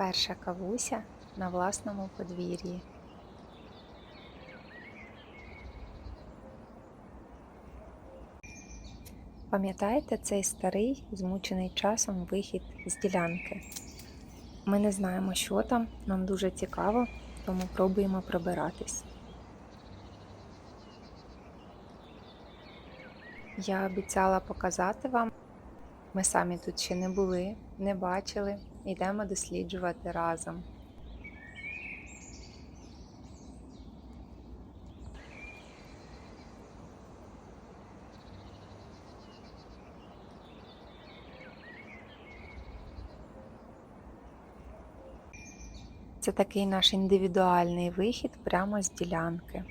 Перша кавуся на власному подвір'ї. Пам'ятаєте цей старий, змучений часом вихід з ділянки? Ми не знаємо, що там, нам дуже цікаво, тому пробуємо пробиратись. Я обіцяла показати вам. Ми самі тут ще не були, не бачили. Йдемо досліджувати разом. Це такий наш індивідуальний вихід прямо з ділянки.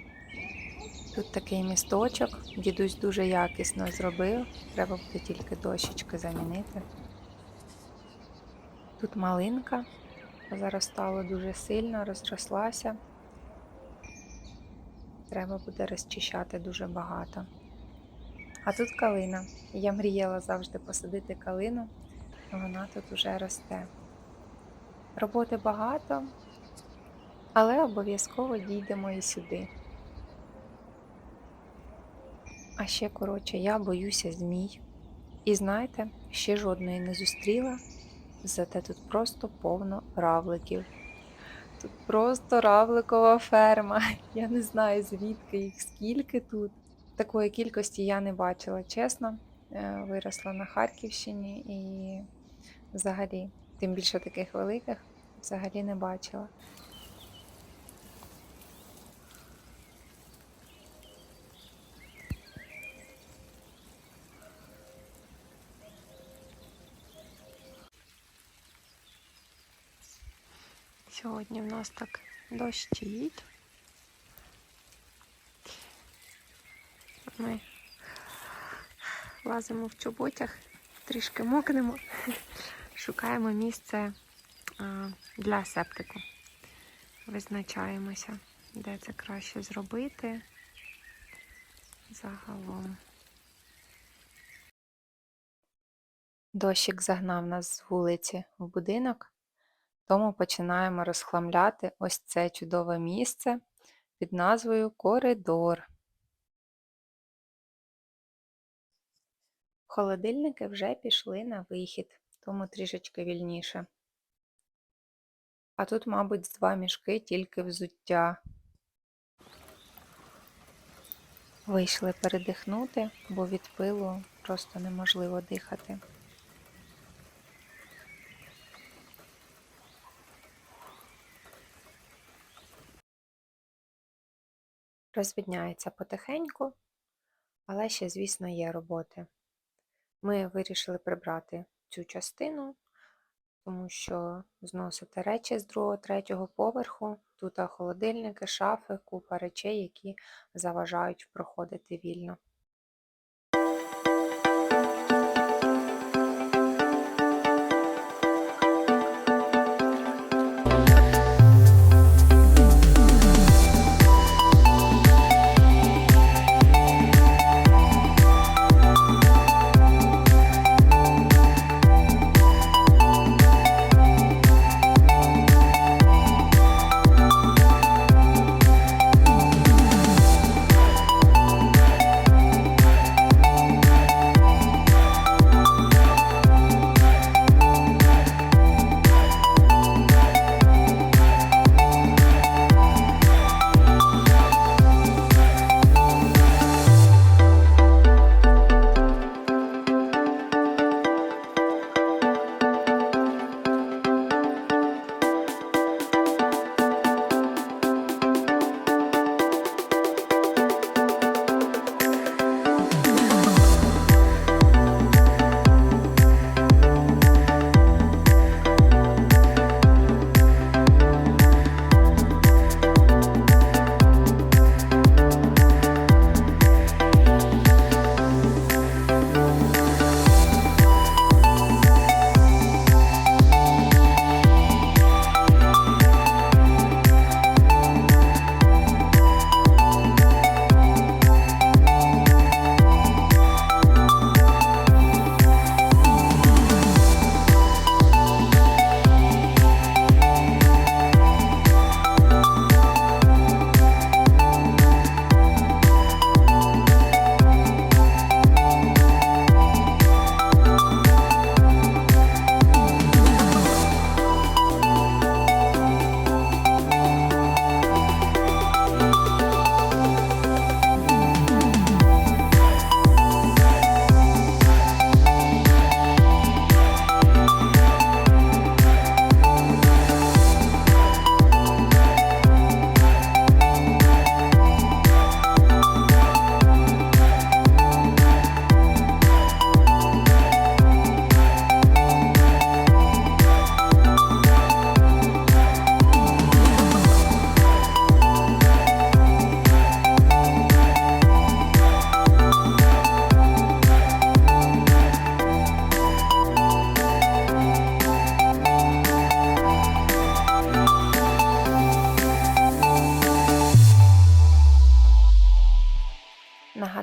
Тут такий місточок, дідусь дуже якісно зробив, треба буде тільки дощечки замінити. Тут малинка заростала дуже сильно, розрослася. Треба буде розчищати дуже багато. А тут калина. Я мріяла завжди посадити калину, вона тут уже росте. Роботи багато, але обов'язково дійдемо і сюди. А ще, коротше, я боюся змій. І знаєте, ще жодної не зустріла, зате тут просто повно равликів. Тут просто равликова ферма. Я не знаю, звідки їх, скільки тут. Такої кількості я не бачила, чесно. Е, Виросла на Харківщині і взагалі, тим більше таких великих, взагалі не бачила. Сьогодні в нас так дощить. Ми лазимо в чоботях, трішки мокнемо, шукаємо місце для септику. Визначаємося, де це краще зробити загалом. Дощик загнав нас з вулиці в будинок. Тому починаємо розхламляти ось це чудове місце під назвою Коридор. Холодильники вже пішли на вихід, тому трішечки вільніше. А тут, мабуть, два мішки тільки взуття. Вийшли передихнути, бо від пилу просто неможливо дихати. Розвідняється потихеньку, але ще, звісно, є роботи. Ми вирішили прибрати цю частину, тому що зносити речі з другого, третього поверху, тут холодильники, шафи, купа речей, які заважають проходити вільно.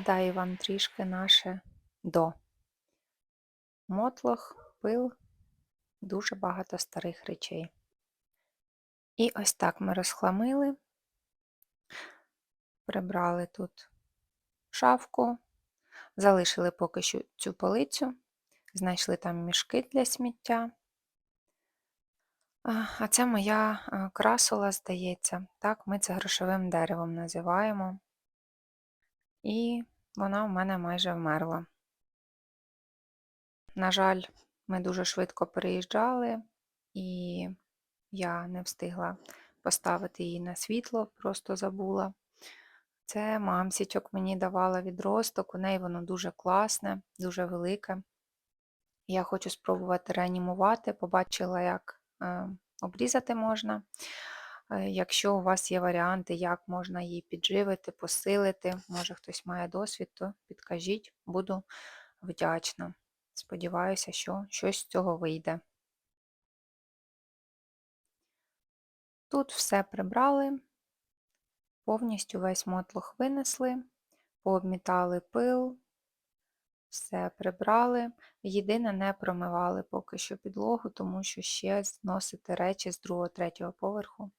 Показаю вам трішки наше до. Мотлох, пил, дуже багато старих речей. І ось так ми розхламили, прибрали тут шафку, залишили поки що цю полицю, знайшли там мішки для сміття. А це моя красула, здається. Так, ми це грошовим деревом називаємо. І вона в мене майже вмерла. На жаль, ми дуже швидко переїжджали, і я не встигла поставити її на світло, просто забула. Це мамсічок мені давала відросток, у неї воно дуже класне, дуже велике. Я хочу спробувати реанімувати, побачила, як е, обрізати можна. Е, Якщо у вас є варіанти, як можна її підживити, посилити, може хтось має досвід, то підкажіть, буду вдячна. Сподіваюся, що щось з цього вийде. Тут все прибрали, повністю весь мотлох винесли, пообмітали пил, все прибрали. Єдине, не промивали поки що підлогу, тому що ще зносити речі з другого, третього поверху.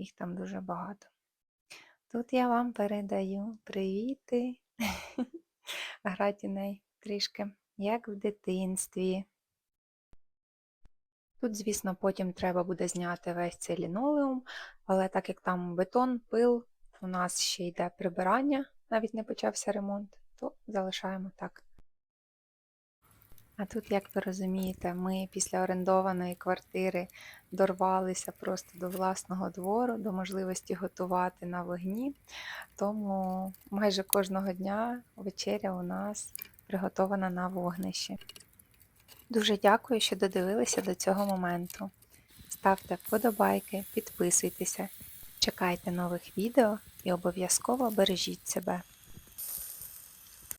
Їх там дуже багато. Тут я вам передаю привіти. Гратіней трішки, як в дитинстві. Тут, звісно, потім треба буде зняти весь цей лінолеум, але так як там бетон, пил, у нас ще йде прибирання, навіть не почався ремонт, то залишаємо так. А тут, як ви розумієте, ми після орендованої квартири дорвалися просто до власного двору, до можливості готувати на вогні. Тому майже кожного дня вечеря у нас приготована на вогнищі. Дуже дякую, що додивилися до цього моменту. Ставте вподобайки, підписуйтеся, чекайте нових відео і обов'язково бережіть себе.